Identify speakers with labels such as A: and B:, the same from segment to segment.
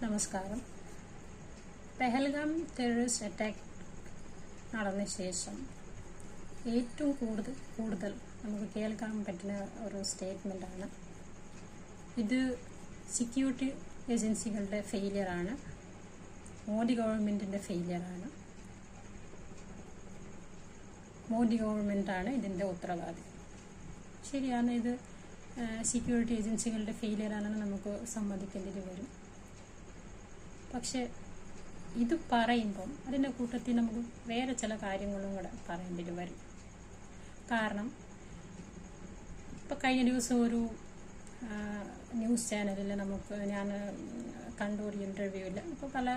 A: നമസ്കാരം. Pahalgam terrorist attack നടന്ന ശേഷം ഏറ്റവും കൂടുതൽ കൂടുതൽ നമുക്ക് കേൾക്കാൻ പറ്റുന്ന ഒരു സ്റ്റേറ്റ്മെന്റാണ് ഇത് സെക്യൂരിറ്റി ഏജൻസികളുടെ ഫെയിലിയറാണ് മോദി ഗവൺമെന്റിന്റെ ഫെയിലിയറാണ് മോദി ഗവൺമെന്റാണ് ഇതിന്റെ ഉത്തരവാദി. ശരിയാണ് ഇത്. സെക്യൂരിറ്റി ഏജൻസികളുടെ ഫെയിലിയറാണെന്ന് നമുക്ക് സമ്മതിക്കേണ്ടി വരും. പക്ഷെ ഇത് പറയുമ്പം അതിന്റെ കൂട്ടത്തിൽ നമുക്ക് വേറെ ചില കാര്യങ്ങളും കൂടെ പറയേണ്ടി വരും. കാരണം ഇപ്പം കഴിഞ്ഞ ദിവസം ഒരു ന്യൂസ് ചാനലിൽ നമുക്ക് ഞാൻ കണ്ട ഒരു ഇന്റർവ്യൂവിൽ ഇപ്പോൾ പല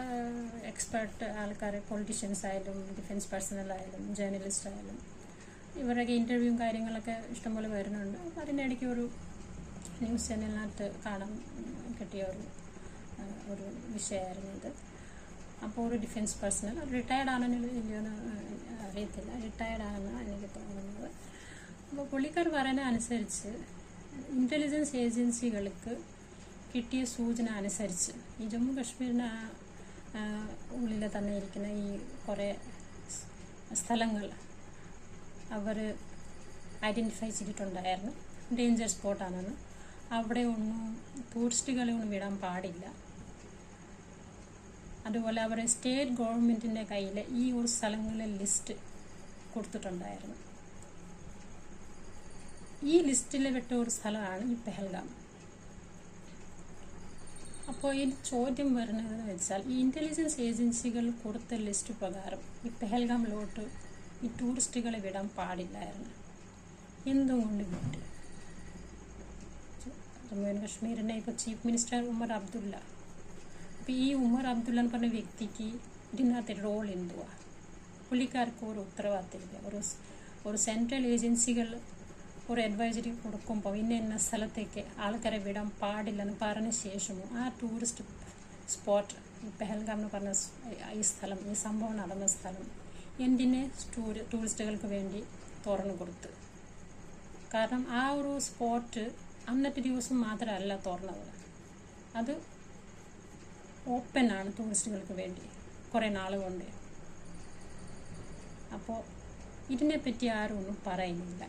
A: എക്സ്പേർട്ട് ആൾക്കാർ പൊളിറ്റീഷ്യൻസ് ആയാലും ഡിഫൻസ് പേഴ്സണൽ ആയാലും ജേർണലിസ്റ്റ് ആയാലും ഇവരൊക്കെ ഇന്റർവ്യൂവും കാര്യങ്ങളൊക്കെ ഇഷ്ടംപോലെ വരുന്നുണ്ട്. അപ്പോൾ അതിന്റെ ഇടയ്ക്ക് ഒരു ന്യൂസ് ചാനലിനകത്ത് കാണാൻ കിട്ടിയ ഒരു ഒരു വിഷയമായിരുന്നു ഇത്. അപ്പോൾ ഒരു ഡിഫൻസ് പേഴ്സണൽ റിട്ടയർഡ് ആണെന്ന് ഇല്ലയോന്ന് അറിയത്തില്ല. റിട്ടയർഡ് ആണെന്നാണ് എനിക്ക് തോന്നുന്നത്. അപ്പോൾ പുള്ളിക്കാർ പറയുന്ന അനുസരിച്ച് ഇന്റലിജൻസ് ഏജൻസികൾക്ക് കിട്ടിയ സൂചന അനുസരിച്ച് ഈ ജമ്മു കാശ്മീരിന് ഉള്ളിൽ തന്നെ ഇരിക്കുന്ന ഈ കുറേ സ്ഥലങ്ങൾ അവർ ഐഡന്റിഫൈ ചെയ്തിട്ടുണ്ടായിരുന്നു. ഡേഞ്ചർ സ്പോട്ടാണെന്ന് അവിടെ ഒന്നും ടൂറിസ്റ്റുകളെ ഒന്നും വിടാൻ പാടില്ല. അതുപോലെ അവർ സ്റ്റേറ്റ് ഗവൺമെന്റിന്റെ കയ്യിൽ ഈ ഒരു സ്ഥലങ്ങളിലെ ലിസ്റ്റ് കൊടുത്തിട്ടുണ്ടായിരുന്നു. ഈ ലിസ്റ്റിൽ വിട്ട ഒരു സ്ഥലമാണ് ഈ പെഹൽഗാം. അപ്പോൾ ഈ ചോദ്യം വരുന്നതെന്ന് വെച്ചാൽ ഈ ഇന്റലിജൻസ് ഏജൻസികൾ കൊടുത്ത ലിസ്റ്റ് പ്രകാരം ഈ പെഹൽഗാമിലോട്ട് ഈ ടൂറിസ്റ്റുകളെ വിടാൻ പാടില്ലായിരുന്നു. എന്തുകൊണ്ട് വിട്ടു? ജമ്മു ആൻഡ് കശ്മീരിനെ ഇപ്പോൾ ചീഫ് മിനിസ്റ്റർ ഉമർ അബ്ദുള്ള ഈ ഉമർ അബ്ദുള്ള എന്ന് പറഞ്ഞ വ്യക്തിക്ക് ഇതിനകത്ത് റോൾ എന്തുവാ പുള്ളിക്കാർക്ക് ഒരു ഉത്തരവാദിത്തമില്ല ഒരു ഒരു സെൻട്രൽ ഏജൻസികൾ ഒരു അഡ്വൈസറി കൊടുക്കുമ്പോൾ ഇന്ന ഇന്ന സ്ഥലത്തേക്ക് ആൾക്കാരെ വിടാൻ പാടില്ലെന്ന് പറഞ്ഞ ശേഷവും ആ ടൂറിസ്റ്റ് സ്പോട്ട് പെഹൽഗാം എന്ന് പറഞ്ഞ ഈ സ്ഥലം ഈ സംഭവം നടന്ന സ്ഥലം എന്തിനെ ടൂറി ടൂറിസ്റ്റുകൾക്ക് വേണ്ടി തുറന്നു കൊടുത്തു കാരണം ആ ഒരു സ്പോട്ട് അന്നത്തെ ദിവസം മാത്രമല്ല തുറന്നത് അത് ഓപ്പൺ ആണ് ടൂറിസ്റ്റുകൾക്ക് വേണ്ടി. കുറേ നാൾ കൊണ്ട്. അപ്പോൾ ഇതിനെപ്പറ്റി ആരും ഒന്നും പറയുന്നില്ല.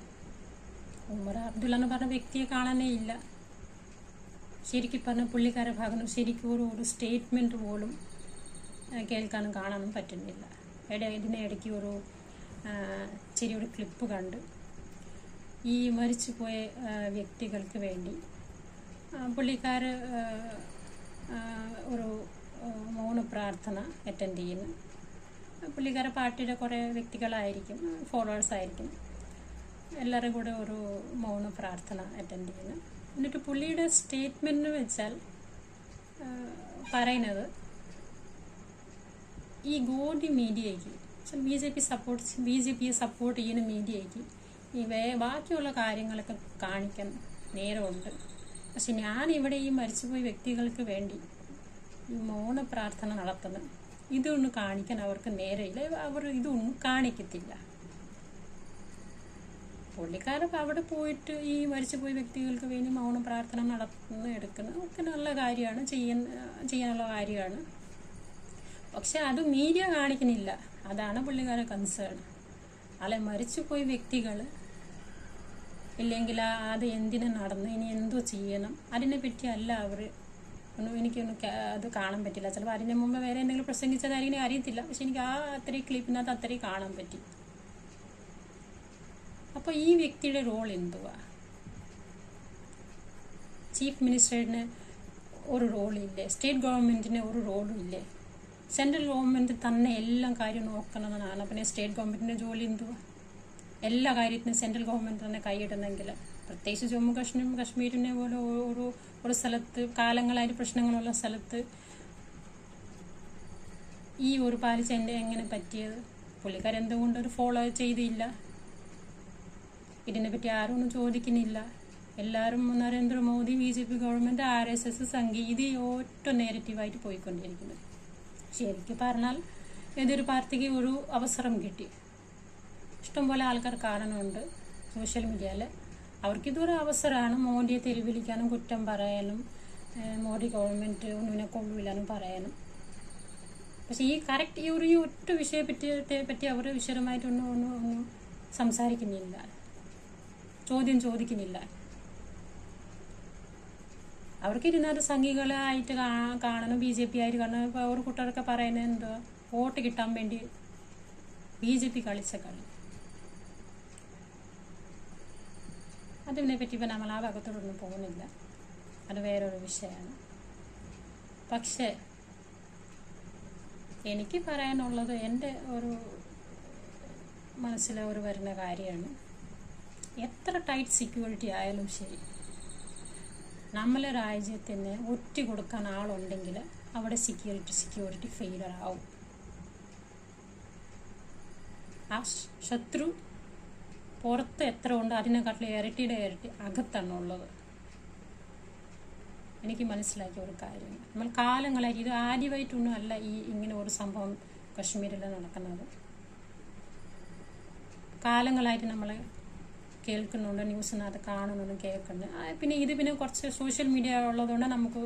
A: ഉമർ അബ്ദുള്ള എന്ന് പറഞ്ഞ വ്യക്തിയെ കാണാനേ ഇല്ല. ശരിക്കും പറഞ്ഞ പുള്ളിക്കാരെ ഭാഗം ശരിക്കും ഒരു ഒരു സ്റ്റേറ്റ്മെന്റ് പോലും കേൾക്കാനും കാണാനും പറ്റുന്നില്ല. ഇട ഇതിനെ ഇടയ്ക്ക് ഒരു ചെറിയൊരു ക്ലിപ്പ് കണ്ട്. ഈ മരിച്ചു പോയ വ്യക്തികൾക്ക് വേണ്ടി പുള്ളിക്കാർ ഒരു മൗന പ്രാർത്ഥന അറ്റൻഡ് ചെയ്യുന്നു. പുള്ളിക്കാര പാർട്ടിയുടെ കുറേ വ്യക്തികളായിരിക്കും ഫോളോവേഴ്സ് ആയിരിക്കും. എല്ലാവരും കൂടെ ഒരു മൗന പ്രാർത്ഥന അറ്റൻഡ് ചെയ്യുന്നു. എന്നിട്ട് പുള്ളിയുടെ സ്റ്റേറ്റ്മെന്റ് വെച്ചാൽ പറയുന്നത് ഈ ഗോഡി മീഡിയയ്ക്ക് B J P support B J പിയെ സപ്പോർട്ട് ചെയ്യുന്ന മീഡിയയ്ക്ക് ഈ ബാക്കിയുള്ള കാര്യങ്ങളൊക്കെ കാണിക്കാൻ നേരമുണ്ട്. പക്ഷെ ഞാൻ ഇവിടെ ഈ മരിച്ചുപോയ വ്യക്തികൾക്ക് വേണ്ടി മോണ പ്രാർത്ഥന നടത്തുന്നു ഇതൊന്നും കാണിക്കാൻ അവർക്ക് നേരമില്ല. അവർ ഇതൊന്നും കാണിക്കത്തില്ല. പുള്ളിക്കാരൻ അവിടെ പോയിട്ട് ഈ മരിച്ചുപോയ വ്യക്തികൾക്ക് വേണ്ടി മൗന പ്രാർത്ഥന നടത്തുന്ന എടുക്കുന്നത് ഒക്കെ നല്ല കാര്യമാണ്. ചെയ്യുന്ന ചെയ്യാനുള്ള കാര്യമാണ്. പക്ഷെ അത് മീഡിയ കാണിക്കുന്നില്ല. അതാണ് പുള്ളിക്കാരെ കൺസേൺ അല്ലെ മരിച്ചുപോയ വ്യക്തികൾ ഇല്ലെങ്കിൽ അത് എന്തിനു നടന്നു? ഇനി എന്തോ ചെയ്യണം? അതിനെ പറ്റി അല്ല അവർ ഒന്നും എനിക്കൊന്നും അത് കാണാൻ പറ്റില്ല. ചിലപ്പോൾ അതിന് മുമ്പ് വേറെ എന്തെങ്കിലും പ്രസംഗിച്ചതായിരിക്കും അറിയത്തില്ല. പക്ഷെ എനിക്ക് ആ അത്രയും ക്ലിപ്പിനകത്ത് അത്രയും കാണാൻ പറ്റി. അപ്പോൾ ഈ വ്യക്തിയുടെ റോൾ എന്തുവാ? ചീഫ് മിനിസ്റ്ററിന് ഒരു റോളില്ലേ സ്റ്റേറ്റ് ഗവൺമെന്റിന് ഒരു റോളും ഇല്ലേ? സെൻട്രൽ ഗവൺമെന്റ് തന്നെ എല്ലാം കാര്യം നോക്കണമെന്നാണ് പിന്നെ സ്റ്റേറ്റ് ഗവൺമെന്റിന്റെ ജോലി എന്തുവാ? എല്ലാ കാര്യത്തിനും സെൻട്രൽ ഗവൺമെന്റ് തന്നെ കൈയിടുന്നെങ്കിൽ പ്രത്യേകിച്ച് ജമ്മു കാശ്മീരും കാശ്മീരിനെ പോലെ ഒരു ഒരു സ്ഥലത്ത് കാലങ്ങളായിട്ട് പ്രശ്നങ്ങളുള്ള സ്ഥലത്ത് ഈ ഒരു പാലിച്ച എന്റെ എങ്ങനെ പറ്റിയത്? പുള്ളിക്കാർ എന്തുകൊണ്ട് ഒരു ഫോളോ ചെയ്തില്ല? ഇതിനെപ്പറ്റി ആരും ഒന്നും ചോദിക്കുന്നില്ല. എല്ലാവരും Narendra Modi B J P government R S S Sanghi ഇത് ഒറ്റ നെഗറ്റീവായിട്ട് പോയിക്കൊണ്ടിരിക്കുന്നത് ശരിക്കും പറഞ്ഞാൽ ഏതൊരു പാർട്ടിക്ക് ഒരു അവസരം കിട്ടി. ഇഷ്ടംപോലെ ആൾക്കാർ കാണുന്നുണ്ട് സോഷ്യൽ മീഡിയയിൽ അവർക്കിതൊരു അവസരമാണ് മോഡിയെ തെരുവിളിക്കാനും കുറ്റം പറയാനും മോഡി ഗവൺമെന്റ് ഒന്നിനെ കൊള്ളില്ലാനും പറയാനും. പക്ഷേ ഈ കറക്റ്റ് ഈ ഒരു ഈ ഒറ്റ വിഷയെ പറ്റിയെ പറ്റി അവർ വിശദമായിട്ടൊന്നും ഒന്നും ഒന്നും സംസാരിക്കുന്നില്ല. ചോദ്യം ചോദിക്കുന്നില്ല. അവർക്ക് ഇരുന്നത് സംഘികളായിട്ട് കാണണം ബി ജെ പി ആയിട്ട് കാണണം. ഇപ്പോൾ ഒരു കുട്ടികളൊക്കെ പറയുന്നത് എന്തോ വോട്ട് കിട്ടാൻ വേണ്ടി ബി ജെ പി കളിച്ച കളി. അതിനെ പറ്റി ഇപ്പം നമ്മൾ ആ ഭാഗത്തോടൊന്നും പോകുന്നില്ല. അത് വേറൊരു വിഷയമാണ്. പക്ഷേ എനിക്ക് പറയാനുള്ളത് എന്റെ ഒരു മനസ്സിലെ ഒരു വരുന്ന കാര്യമാണ്. എത്ര ടൈറ്റ് സെക്യൂരിറ്റി ആയാലും ശരി നമ്മളെ രാജ്യത്തിന് ഒറ്റ കൊടുക്കാൻ ആളുണ്ടെങ്കിൽ അവിടെ സെക്യൂരിറ്റി സെക്യൂരിറ്റി ഫെയിലർ ആവും. ആ ശത്രു പുറത്ത് എത്ര ഉണ്ട് അതിനെക്കാട്ടിലും ഇരട്ടിയുടെ ഇരട്ടി അകത്താണ് ഉള്ളത്. എനിക്ക് മനസ്സിലാക്കിയ ഒരു കാര്യം. നമ്മൾ കാലങ്ങളായിട്ട് ഇത് ആദ്യമായിട്ടൊന്നും അല്ല ഈ ഇങ്ങനെ ഒരു സംഭവം കശ്മീരിൽ നടക്കുന്നത്. കാലങ്ങളായിട്ട് നമ്മൾ കേൾക്കുന്നുണ്ട് ന്യൂസിനകത്ത് കാണുന്നുണ്ട് കേൾക്കുന്നുണ്ട്. പിന്നെ ഇത് പിന്നെ കുറച്ച് സോഷ്യൽ മീഡിയ ഉള്ളതുകൊണ്ട് നമുക്ക്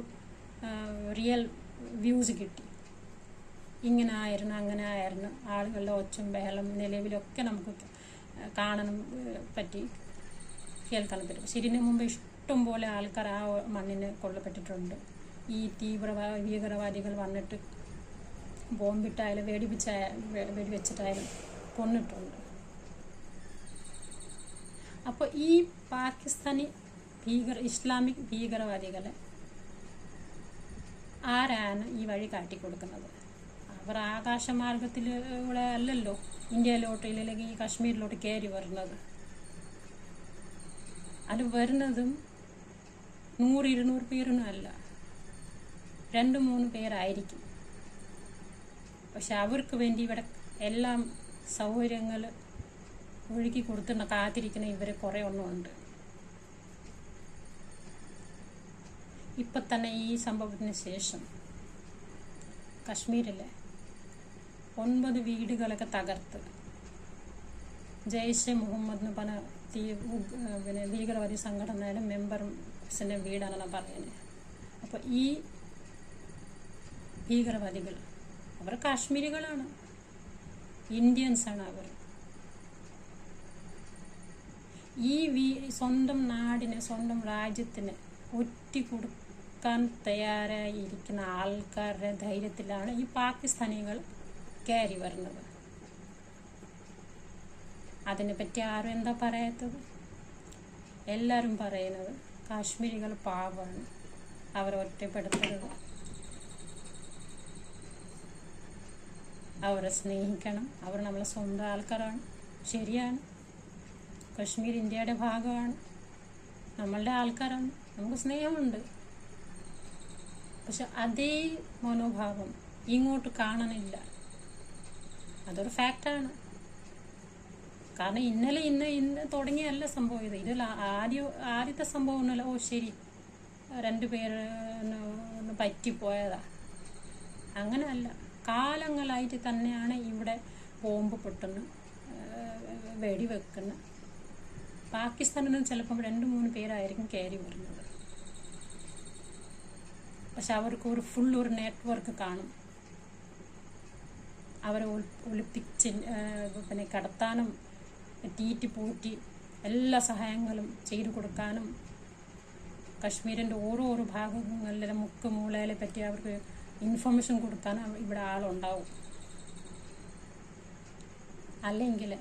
A: റിയൽ വ്യൂസ് കിട്ടി. ഇങ്ങനെ ആയിരുന്നു അങ്ങനെ ആയിരുന്നു. ആളുകളുടെ ഒച്ചും ബഹളം നിലവിലൊക്കെ നമുക്ക് കാണാനും പറ്റി കേൾക്കാൻ പറ്റും. ഇതിന് മുമ്പ് ഇഷ്ടം പോലെ ആൾക്കാർ ആ മണ്ണിന് കൊള്ളപ്പെട്ടിട്ടുണ്ട്. ഈ തീവ്രവാ ഭീകരവാദികൾ വന്നിട്ട് ബോംബിട്ടായാലും വെടിവെച്ച വെടിവെച്ചിട്ടായാലും കൊന്നിട്ടുണ്ട്. അപ്പോൾ ഈ പാകിസ്ഥാനി ഭീകര ഇസ്ലാമിക് ഭീകരവാദികളെ ആരാണ് ഈ വഴി കാട്ടിക്കൊടുക്കുന്നത്? അവർ ആകാശമാർഗത്തിലൂടെ അല്ലല്ലോ. ഇന്ത്യയിലോട്ട് ഇല്ലെങ്കിൽ ഈ കാശ്മീരിലോട്ട് കയറി വരുന്നത്. അത് വരുന്നതും നൂറ് ഇരുന്നൂറ് പേരൊന്നും അല്ല. രണ്ട് മൂന്ന് പേരായിരിക്കും. പക്ഷെ അവർക്ക് വേണ്ടി ഇവിടെ എല്ലാം സൗകര്യങ്ങൾ ഒഴുകി കൊടുത്തുന്ന കാത്തിരിക്കുന്ന ഇവർ കുറേ ഒന്നുമുണ്ട് ഇപ്പം തന്നെ ഈ സംഭവത്തിന് ശേഷം കശ്മീരിലെ ഒൻപത് വീടുകളൊക്കെ തകർത്ത്. ജയ്ഷെ മുഹമ്മദ് എന്ന് പറഞ്ഞ തീ പിന്നെ ഭീകരവാദി സംഘടനയുടെ മെമ്പറിന്റെ വീടാണെന്നാണ് പറയുന്നത് അപ്പോൾ ഈ ഭീകരവാദികൾ അവർ കാശ്മീരികളാണ്. ഇന്ത്യൻസാണ് അവർ. ഈ വീ സ്വന്തം നാടിനെ സ്വന്തം രാജ്യത്തിന് ഒറ്റ കൊടുക്കാൻ തയ്യാറായിരിക്കുന്ന ആൾക്കാരുടെ ധൈര്യത്തിലാണ് ഈ പാകിസ്ഥാനികൾ കയറി വരുന്നത് അതിനെപ്പറ്റി ആരും എന്താ പറയാത്തത്? എല്ലാവരും പറയുന്നത് കാശ്മീരികൾ പാവമാണ് അവരെ ഒറ്റപ്പെടുത്തരുത്. അവരെ സ്നേഹിക്കണം. അവർ നമ്മളെ സ്വന്തം ആൾക്കാരാണ്. ശരിയാണ്. കാശ്മീർ ഇന്ത്യയുടെ ഭാഗമാണ്. നമ്മളുടെ ആൾക്കാരാണ്. നമുക്ക് സ്നേഹമുണ്ട്. പക്ഷെ അതേ മനോഭാവം ഇങ്ങോട്ട് കാണാനില്ല അതൊരു ഫാക്റ്റാണ്. കാരണം ഇന്നലെ ഇന്ന് ഇന്ന് തുടങ്ങിയല്ല സംഭവം ഇത്. ആദ്യ ആദ്യത്തെ സംഭവം ഒന്നുമല്ല. ഓ ശരി. രണ്ട് പേര് പറ്റിപ്പോയതാ. അങ്ങനെയല്ല കാലങ്ങളായിട്ട് തന്നെയാണ് ഇവിടെ ബോംബ് പൊട്ടുന്ന വെടി വെടിവെക്കുന്ന. പാകിസ്ഥാനിൽ നിന്ന് ചിലപ്പം രണ്ട് മൂന്ന് പേരായിരിക്കും കയറി വരുന്നത്. പക്ഷെ അവർക്ക് ഒരു ഫുൾ ഒരു നെറ്റ്വർക്ക് കാണും. അവരെ ഒളി- ഒളിപ്പിച്ച് പിന്നെ കടത്താനും തീറ്റി പൂറ്റി എല്ലാ സഹായങ്ങളും ചെയ്തു കൊടുക്കാനും കശ്മീരിന്റെ ഓരോ ഭാഗങ്ങളിലെ മുക്ക് മൂലയിലെ പറ്റി അവർക്ക് ഇൻഫർമേഷൻ കൊടുക്കാൻ ഇവിടെ ആളുണ്ടാവും. അല്ലെങ്കിൽ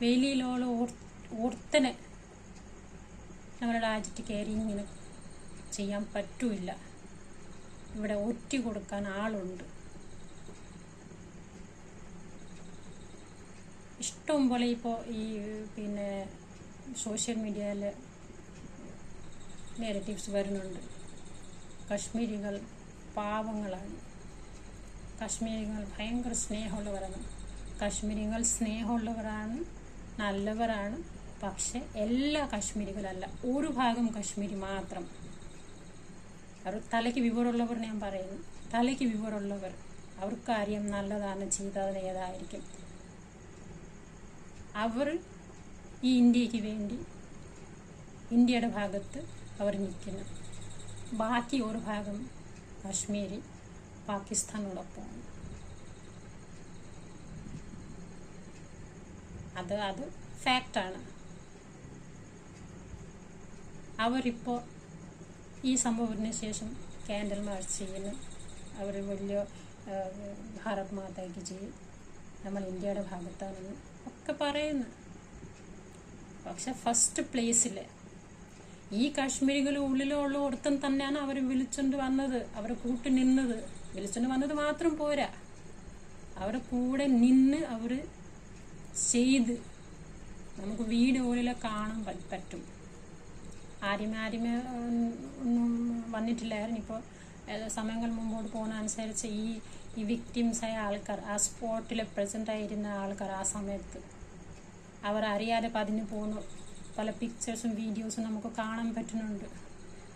A: വെളിയിലുള്ള ഓർ ഓർത്തനെ നമ്മുടെ രാജ്യത്ത് കയറി ഇങ്ങനെ ചെയ്യാൻ പറ്റൂല ഇവിടെ ഒറ്റി കൊടുക്കാൻ ആളുണ്ട്. ഇഷ്ടം പോലെ ഇപ്പോൾ ഈ പിന്നെ സോഷ്യൽ മീഡിയയിൽ നെഗറ്റീവ്സ് വരുന്നുണ്ട്. കശ്മീരികൾ പാവങ്ങളാണ്. കശ്മീരികൾ ഭയങ്കര സ്നേഹമുള്ളവരാണ്. കശ്മീരികൾ സ്നേഹമുള്ളവരാണ് നല്ലവരാണ് പക്ഷെ എല്ലാ കശ്മീരികളല്ല. ഒരു ഭാഗം കശ്മീരി മാത്രം. അവർ തലയ്ക്ക് വിവരമുള്ളവർ ഞാൻ പറയുന്നു. തലയ്ക്ക് വിവരമുള്ളവർ. അവർക്കാര്യം നല്ലതാണ് ചെയ്തത് ഏതായിരിക്കും. അവർ ഈ ഇന്ത്യയ്ക്ക് വേണ്ടി ഇന്ത്യയുടെ ഭാഗത്ത് അവർ നിൽക്കുന്നു ബാക്കി ഒരു ഭാഗം കാശ്മീരി പാകിസ്ഥാനോടൊപ്പമാണ്. അത് അത് ഫാക്റ്റാണ്. അവരിപ്പോൾ ഈ സംഭവത്തിന് ശേഷം ക്യാൻഡൽ മാർച്ച് ചെയ്യുന്നു. അവർ വലിയ ഭാരത് മാതാക്ക് ചെയ്യും നമ്മൾ ഇന്ത്യയുടെ ഭാഗത്താണെന്ന് ഒക്കെ പറയുന്നു. പക്ഷെ ഫസ്റ്റ് പ്ലേസിൽ ഈ കാശ്മീരികൾ ഉള്ളിലുള്ള ഒരുത്തൻ തന്നെയാണ് അവർ വിളിച്ചുകൊണ്ട് വന്നത്. അവരെ കൂട്ടി നിന്നത്. വിളിച്ചുകൊണ്ട് വന്നത് മാത്രം പോരാ. അവരെ കൂടെ നിന്ന് അവർ ചെയ്ത് നമുക്ക് വീട് വീഡിയോയിൽ കാണാൻ പറ്റും. ആദ്യമേ ആദ്യമേ ഒന്നും വന്നിട്ടില്ലായിരുന്നു. ഇപ്പോൾ സമയങ്ങൾ മുമ്പോട്ട് പോകുന്ന അനുസരിച്ച് ഈ ഈ വിക്ടിംസായ ആൾക്കാർ ആ സ്പോട്ടിൽ പ്രസന്റ് ആയിരുന്ന ആൾക്കാർ ആ സമയത്ത് അവർ അറിയാതെ പതിഞ്ഞു പോകുന്നു. പല പിക്ചേഴ്സും വീഡിയോസും നമുക്ക് കാണാൻ പറ്റുന്നുണ്ട്.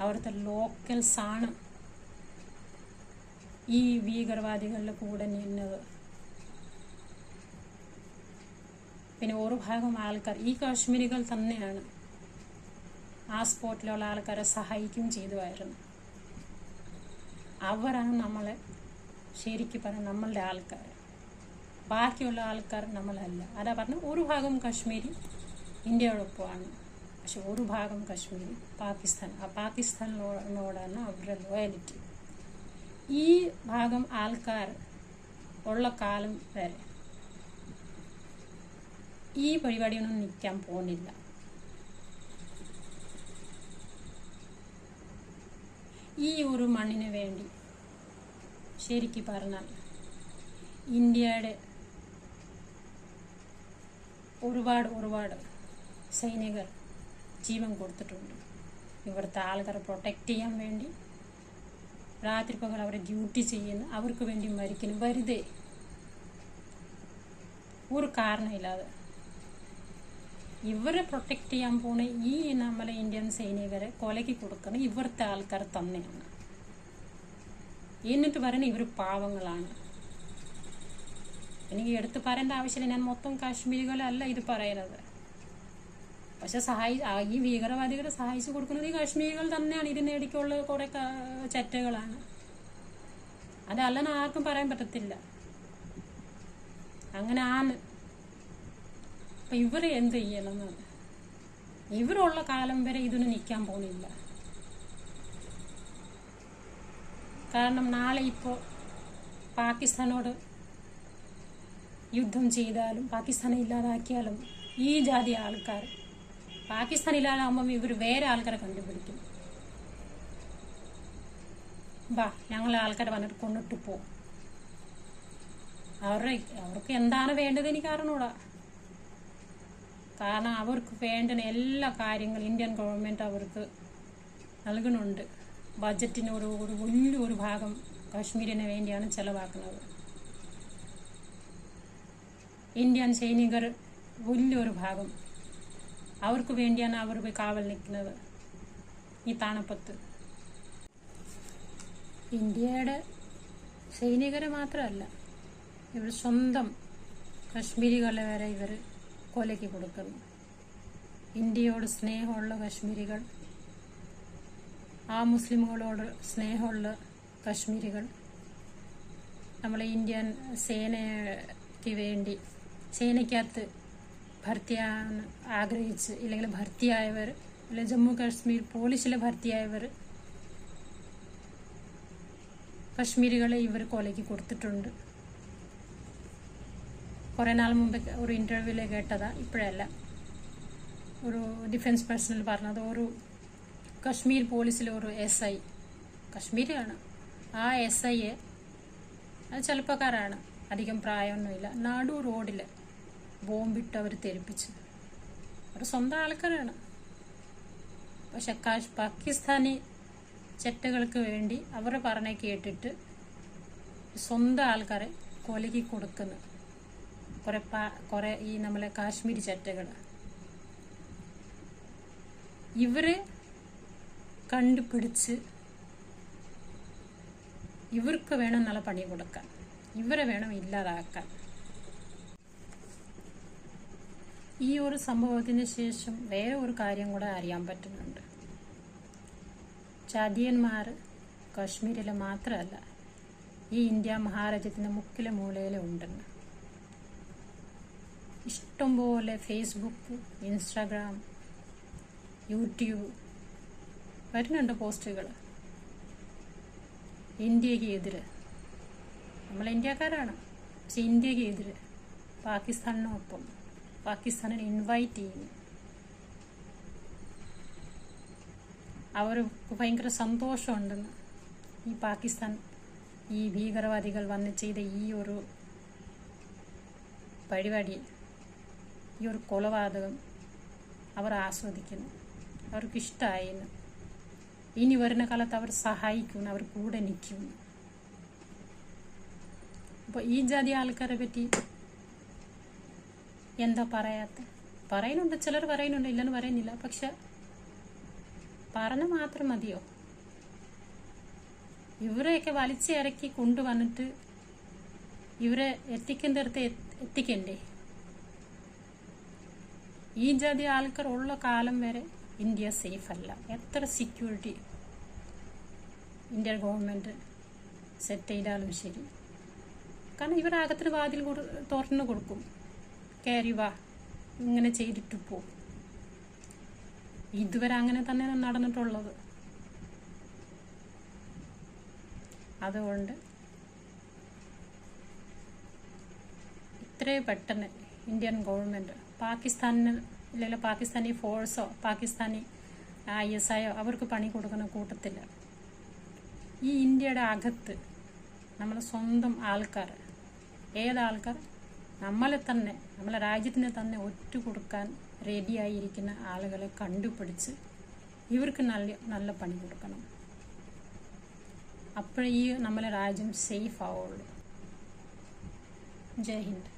A: അവിടുത്തെ ലോക്കൽസ് ആണ് ഈ ഭീകരവാദികളുടെ കൂടെ നിന്നത്. പിന്നെ ഒരു ഭാഗം ആൾക്കാർ ഈ കാശ്മീരികൾ തന്നെയാണ് ആ സ്പോട്ടിലുള്ള ആൾക്കാരെ സഹായിക്കുകയും ചെയ്തുമായിരുന്നു അവരാണ് നമ്മളെ ശരിക്കും പറഞ്ഞാൽ നമ്മളുടെ ആൾക്കാർ ബാക്കിയുള്ള ആൾക്കാർ നമ്മളല്ല. അതാ പറഞ്ഞു ഒരു ഭാഗം കാശ്മീരി ഇന്ത്യയോടൊപ്പമാണ്. പക്ഷെ ഒരു ഭാഗം കാശ്മീരി പാകിസ്ഥാൻ. ആ പാകിസ്ഥാനിനോടാണ് അവരുടെ ലോയാലിറ്റി ഈ ഭാഗം ആൾക്കാർ ഉള്ള കാലം വരെ ഈ പരിപാടിയൊന്നും നിൽക്കാൻ പോകുന്നില്ല. ഈ ഒരു മണ്ണിന് വേണ്ടി ശരിക്കും പറഞ്ഞാൽ ഇന്ത്യയുടെ ഒരുപാട് ഒരുപാട് സൈനികർ ജീവൻ കൊടുത്തിട്ടുണ്ട്. ഇവിടുത്തെ ആൾക്കാരെ പ്രൊട്ടക്റ്റ് ചെയ്യാൻ വേണ്ടി രാത്രി പകൽ അവരെ ഡ്യൂട്ടി ചെയ്യുന്നു. അവർക്ക് വേണ്ടി മരിക്കുന്നു. വെറുതെ. ഒരു കാരണമില്ലാതെ. ഇവരെ പ്രൊട്ടക്റ്റ് ചെയ്യാൻ പോണ ഈ നമ്മളെ ഇന്ത്യൻ സൈനികരെ കൊലയ്ക്ക് കൊടുക്കണം ഇവിടുത്തെ ആൾക്കാർ തന്നെയാണ്. എന്നിട്ട് പറയുന്നത് ഇവർ പാവങ്ങളാണ്. എനിക്ക് എടുത്ത് പറയേണ്ട ആവശ്യമില്ല. ഞാൻ മൊത്തം കാശ്മീരികളല്ല ഇത് പറയുന്നത്. പക്ഷെ സഹായി ഈ ഭീകരവാദികളെ സഹായിച്ചു കൊടുക്കുന്നത് ഈ കാശ്മീരികൾ തന്നെയാണ്. ഇത് നേടിക്കുള്ള കുറെ ചറ്റകളാണ്. അതല്ലെന്ന് ആർക്കും പറയാൻ പറ്റത്തില്ല. അങ്ങനെ ആണ് അപ്പൊ ഇവർ എന്ത് ചെയ്യണം? ഇവരുള്ള കാലം വരെ ഇതിന് നിൽക്കാൻ പോകുന്നില്ല. കാരണം നാളെ ഇപ്പോ പാകിസ്ഥാനോട് യുദ്ധം ചെയ്താലും പാകിസ്ഥാനെ ഇല്ലാതാക്കിയാലും ഈ ജാതി ആൾക്കാർ പാകിസ്ഥാൻ ഇല്ലാതാകുമ്പം ഇവർ വേറെ ആൾക്കാരെ കണ്ടുപിടിക്കും. ബാ ഞങ്ങളെ ആൾക്കാരെ വന്നിട്ട് കൊണ്ടിട്ട് പോ. അവരുടെ അവർക്ക് എന്താണ് വേണ്ടത് എനിക്ക് അറിഞ്ഞൂടാ. കാരണം അവർക്ക് വേണ്ട എല്ലാ കാര്യങ്ങളും ഇന്ത്യൻ ഗവൺമെന്റ് അവർക്ക് നൽകുന്നുണ്ട്. ബജറ്റിനോട് ഒരു ഒരു വലിയൊരു ഭാഗം കാശ്മീരിന് വേണ്ടിയാണ് ചെലവാക്കുന്നത്. ഇന്ത്യൻ സൈനികർ വലിയൊരു ഭാഗം അവർക്ക് വേണ്ടിയാണ് അവർ കാവൽ നിൽക്കുന്നത്. ഈ തണുപ്പത്ത്. ഇന്ത്യയുടെ സൈനികരെ മാത്രമല്ല ഇവർ സ്വന്തം കശ്മീരികളെ വരെ ഇവർ കൊലയ്ക്ക് കൊടുക്കുന്നു. ഇന്ത്യയോട് സ്നേഹമുള്ള കശ്മീരികൾ ആ മുസ്ലിമുകളോട് സ്നേഹമുള്ള കശ്മീരികൾ നമ്മളെ ഇന്ത്യൻ സേനയ്ക്ക് വേണ്ടി സേനയ്ക്കകത്ത് ഭർത്തിയാൻ ആഗ്രഹിച്ച് ഇല്ലെങ്കിൽ ഭർത്തിയായവർ അല്ലെങ്കിൽ ജമ്മു കാശ്മീർ പോലീസിലെ ഭർത്തിയായവർ കശ്മീരികളെ ഇവർ കൊലയ്ക്ക് കൊടുത്തിട്ടുണ്ട്. കുറേ നാൾ മുമ്പ് ഒരു ഇന്റർവ്യൂവിൽ കേട്ടതാ ഇപ്പോഴല്ല. ഒരു ഡിഫൻസ് പേഴ്സണൽ പറഞ്ഞത് ഒരു കശ്മീർ പോലീസിലെ ഒരു എസ് ഐ കശ്മീരിയാണ്. ആ എസ് ഐയെ അത് ചെറുപ്പക്കാരാണ് അധികം പ്രായമൊന്നുമില്ല. നാടു റോഡിൽ ബോംബിട്ട് അവർ തെരിപ്പിച്ചത്. അവർ സ്വന്തം ആൾക്കാരാണ്. പക്ഷെ കാശ് പാകിസ്ഥാനി ചെറ്റകൾക്ക് വേണ്ടി അവർ പറഞ്ഞ കേട്ടിട്ട് സ്വന്തം ആൾക്കാരെ കൊലകി കൊടുക്കുന്നു. കുറെ കുറെ ഈ നമ്മളെ കാശ്മീരി ചെറ്റകൾ ഇവരെ കണ്ടുപിടിച്ച് ഇവർക്ക് വേണം നല്ല പണി കൊടുക്കാൻ. ഇവരെ വേണം ഇല്ലാതാക്കാൻ. ഈ ഒരു സംഭവത്തിന് ശേഷം വേറെ ഒരു കാര്യം കൂടെ അറിയാൻ പറ്റുന്നുണ്ട്. ചാതിയന്മാർ കാശ്മീരിൽ മാത്രമല്ല ഈ ഇന്ത്യ മഹാരാജ്യത്തിന്റെ മുക്കിലെ മൂലയിലും ഉണ്ടെന്ന്. ഇഷ്ടംപോലെ ഫേസ്ബുക്ക് ഇൻസ്റ്റാഗ്രാം യൂട്യൂബ് വരുന്നുണ്ട് പോസ്റ്റുകൾ. ഇന്ത്യയ്ക്ക് എതിര്. നമ്മൾ ഇന്ത്യക്കാരാണ്. പക്ഷെ ഇന്ത്യയ്ക്ക് എതിര്. പാകിസ്ഥാനിനൊപ്പം. പാകിസ്ഥാനിനെ ഇൻവൈറ്റ് ചെയ്യുന്നു. അവർക്ക് ഭയങ്കര സന്തോഷമുണ്ടെന്ന് ഈ പാകിസ്ഥാൻ ഈ ഭീകരവാദികൾ വന്ന് ചെയ്ത ഈ ഒരു പരിപാടി ഈ ഒരു കൊലപാതകം അവർ ആസ്വദിക്കുന്നു. അവർക്ക് ഇഷ്ടമായിരുന്നു ഇനി വരുന്ന കാലത്ത് അവർ സഹായിക്കുന്നു അവർ കൂടെ നിൽക്കുന്നു. അപ്പോൾ ഈ ജാതി ആൾക്കാരെ പറ്റി എന്താ പറയാത്ത? പറയുന്നുണ്ട് ചിലർ പറയുന്നുണ്ട് ഇല്ലെന്ന് പറയുന്നില്ല. പക്ഷെ പറഞ്ഞ മാത്രം മതിയോ? ഇവരെയൊക്കെ വലിച്ചിറക്കി കൊണ്ടുവന്നിട്ട് ഇവരെ എത്തിക്കേണ്ടടുത്ത് എത്തിക്കണ്ടേ? ഈ ജാതി ആൾക്കാർ ഉള്ള കാലം വരെ ഇന്ത്യ സേഫ് അല്ല. എത്ര സെക്യൂരിറ്റി ഇന്ത്യൻ ഗവൺമെന്റ് സെറ്റ് ചെയ്താലും ശരി. കാരണം ഇവർ അകത്തിന് വാതിൽ തുറന്നു കൊടുക്കും. കയറി വാ. ഇങ്ങനെ ചെയ്തിട്ട് പോ. ഇതുവരെ അങ്ങനെ തന്നെ നടന്നിട്ടുള്ളത്. അതുകൊണ്ട് ഇത്രയും പെട്ടെന്ന് ഇന്ത്യൻ ഗവൺമെന്റ് പാകിസ്ഥാനിന് ഇല്ലെങ്കിൽ പാകിസ്ഥാനി ഫോഴ്സോ പാകിസ്ഥാനി ഐ എസ് ഐയോ അവർക്ക് പണി കൊടുക്കുന്ന കൂട്ടത്തില്ല ഈ ഇന്ത്യയുടെ അകത്ത് നമ്മുടെ സ്വന്തം ആൾക്കാർ ഏതാൾക്കാർ നമ്മളെ തന്നെ നമ്മളെ രാജ്യത്തിന് തന്നെ ഒറ്റ കൊടുക്കാൻ റെഡിയായിരിക്കുന്ന ആളുകളെ കണ്ടുപിടിച്ച് ഇവർക്ക് നല്ല നല്ല പണി കൊടുക്കണം. അപ്പോഴേ നമ്മളെ രാജ്യം സേഫ് ആവുള്ളൂ. ജയ് ഹിന്ദ്.